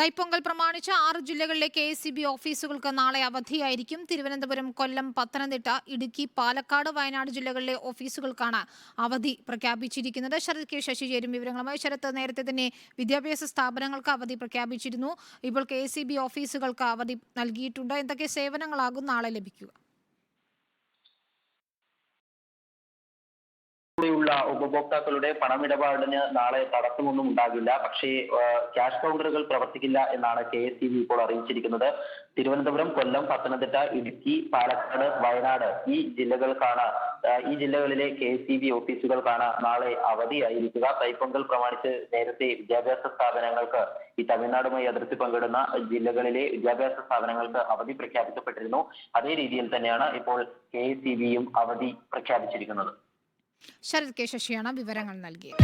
തൈപ്പൊങ്കൽ പ്രമാണിച്ച് ആറ് ജില്ലകളിലെ കെ എസ് ബി ഓഫീസുകൾക്ക് നാളെ അവധിയായിരിക്കും. തിരുവനന്തപുരം കൊല്ലം പത്തനംതിട്ട ഇടുക്കി പാലക്കാട് വയനാട് ജില്ലകളിലെ ഓഫീസുകൾക്കാണ് അവധി പ്രഖ്യാപിച്ചിരിക്കുന്നത്. ശരത് കെ. ശശി ചേരും വിവരങ്ങളുമായി. ശരത് നേരത്തെ തന്നെ വിദ്യാഭ്യാസ സ്ഥാപനങ്ങൾക്ക് അവധി പ്രഖ്യാപിച്ചിരുന്നു. ഇപ്പോൾ കെ ഓഫീസുകൾക്ക് അവധി നൽകിയിട്ടുണ്ട്. എന്തൊക്കെ സേവനങ്ങളാകും നാളെ ലഭിക്കുക? ഉള്ള ഉപഭോക്താക്കളുടെ പണമിടപാടിന് നാളെ തടസ്സമൊന്നും ഉണ്ടാകില്ല. പക്ഷേ ക്യാഷ് കൗണ്ടറുകൾ പ്രവർത്തിക്കില്ല എന്നാണ് കെ എസ് ഇ ബി ഇപ്പോൾ അറിയിച്ചിരിക്കുന്നത്. തിരുവനന്തപുരം കൊല്ലം പത്തനംതിട്ട ഇടുക്കി പാലക്കാട് വയനാട് ഈ ജില്ലകൾക്കാണ് ഈ ജില്ലകളിലെ കെ എസ് ഇ ബി ഓഫീസുകൾക്കാണ് നാളെ അവധിയായിരിക്കുക. തൈപ്പൊങ്കൽ പ്രമാണിച്ച് നേരത്തെ വിദ്യാഭ്യാസ സ്ഥാപനങ്ങൾക്ക് ഈ തമിഴ്നാടുമായി അതിർത്തി പങ്കിടുന്ന ജില്ലകളിലെ വിദ്യാഭ്യാസ സ്ഥാപനങ്ങൾക്ക് അവധി പ്രഖ്യാപിക്കപ്പെട്ടിരുന്നു. അതേ രീതിയിൽ തന്നെയാണ് ഇപ്പോൾ കെ എസ് ഇ ബിയും അവധി പ്രഖ്യാപിച്ചിരിക്കുന്നത്. ശരത് കെ ശശിയാണ് വിവരങ്ങൾ നൽകിയത്.